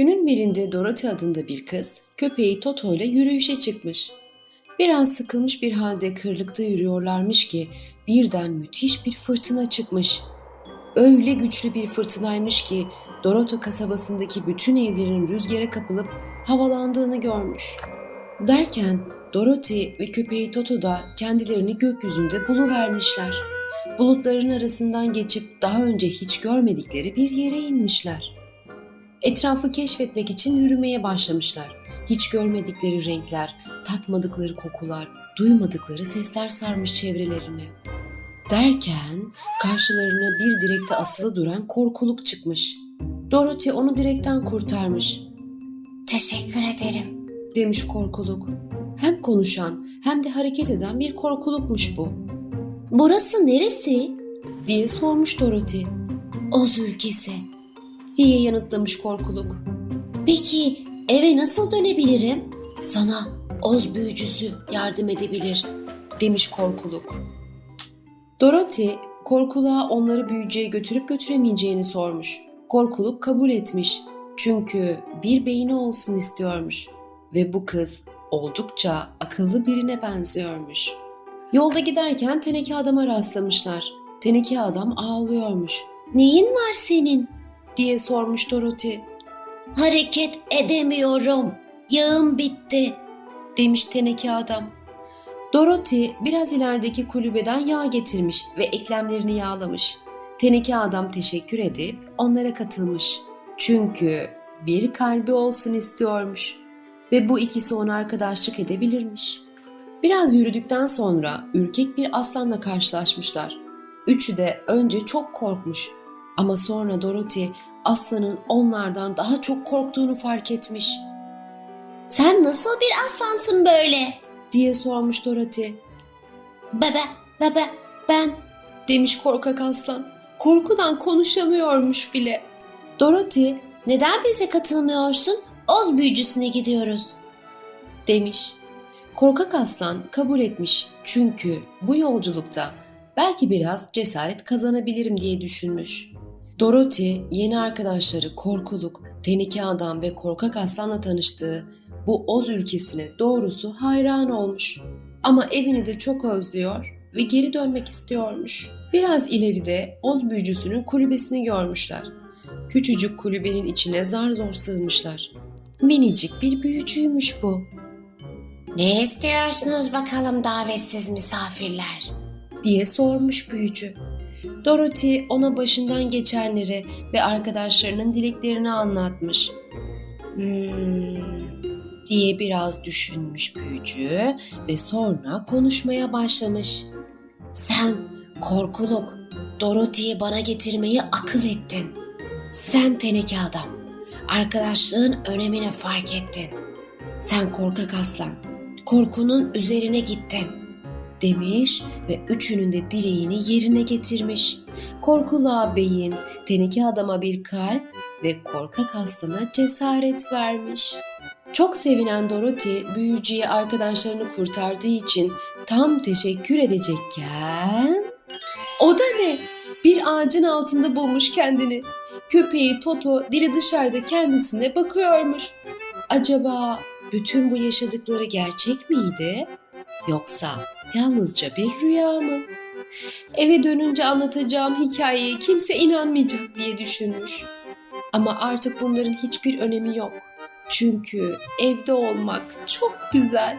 Günün birinde Dorothy adında bir kız köpeği Toto ile yürüyüşe çıkmış. Biraz sıkılmış bir halde kırlıkta yürüyorlarmış ki birden müthiş bir fırtına çıkmış. Öyle güçlü bir fırtınaymış ki Dorothy kasabasındaki bütün evlerin rüzgara kapılıp havalandığını görmüş. Derken Dorothy ve köpeği Toto da kendilerini gökyüzünde buluvermişler. Bulutların arasından geçip daha önce hiç görmedikleri bir yere inmişler. Etrafı keşfetmek için yürümeye başlamışlar. Hiç görmedikleri renkler, tatmadıkları kokular, duymadıkları sesler sarmış çevrelerini. Derken karşılarına bir direkte asılı duran korkuluk çıkmış. Dorothy onu direkten kurtarmış. Teşekkür ederim. demiş korkuluk. Hem konuşan hem de hareket eden bir korkulukmuş bu. Burası neresi? diye sormuş Dorothy. Oz ülkesi. Diye yanıtlamış korkuluk. Peki eve nasıl dönebilirim? Sana Oz büyücüsü yardım edebilir. demiş korkuluk. Dorothy korkuluğa onları büyücüye götürüp götüremeyeceğini sormuş. Korkuluk kabul etmiş. Çünkü bir beyni olsun istiyormuş. Ve bu kız oldukça akıllı birine benziyormuş. Yolda giderken teneke adama rastlamışlar. Teneke adam ağlıyormuş. Neyin var senin? Diye sormuş Dorothy. Hareket edemiyorum. Yağım bitti. demiş teneke adam. Dorothy biraz ilerideki kulübeden yağ getirmiş ve eklemlerini yağlamış. Teneke adam teşekkür edip onlara katılmış. Çünkü bir kalbi olsun istiyormuş ve bu ikisi ona arkadaşlık edebilirmiş. Biraz yürüdükten sonra ürkek bir aslanla karşılaşmışlar. Üçü de önce çok korkmuş ama sonra Dorothy aslanın onlardan daha çok korktuğunu fark etmiş. Sen nasıl bir aslansın böyle? diye sormuş Dorothy. Baba, baba, ben demiş korkak aslan. Korkudan konuşamıyormuş bile. Dorothy neden bize katılmıyorsun? Oz büyücüsüne gidiyoruz. demiş. Korkak aslan kabul etmiş çünkü bu yolculukta belki biraz cesaret kazanabilirim diye düşünmüş. Dorothy yeni arkadaşları Korkuluk, Tenike Adam ve Korkak Aslan'la tanıştığı bu Oz ülkesine doğrusu hayran olmuş. Ama evini de çok özlüyor ve geri dönmek istiyormuş. Biraz ileride Oz büyücüsünün kulübesini görmüşler. Küçücük kulübenin içine zar zor sığmışlar. Minicik bir büyücüymüş bu. Ne istiyorsunuz bakalım davetsiz misafirler? diye sormuş büyücü. Dorothy ona başından geçenleri ve arkadaşlarının dileklerini anlatmış. Hmm, diye biraz düşünmüş büyücü ve sonra konuşmaya başlamış. Sen korkuluk Dorothy'yi bana getirmeyi akıl ettin. Sen teneke adam. Arkadaşlığın önemini fark ettin. Sen korkak aslan. Korkunun üzerine gittin. Demiş ve üçünün de dileğini yerine getirmiş. Korkulu beyin teneke adama bir kalp ve korkak aslana cesaret vermiş. Çok sevinen Dorothy büyücüye arkadaşlarını kurtardığı için tam teşekkür edecekken o da ne? Bir ağacın altında bulmuş kendini. Köpeği Toto dili dışarıda kendisine bakıyormuş. Acaba bütün bu yaşadıkları gerçek miydi? Yoksa yalnızca bir rüya mı? Eve dönünce anlatacağım hikayeye kimse inanmayacak diye düşünmüş. Ama artık bunların hiçbir önemi yok. Çünkü evde olmak çok güzel.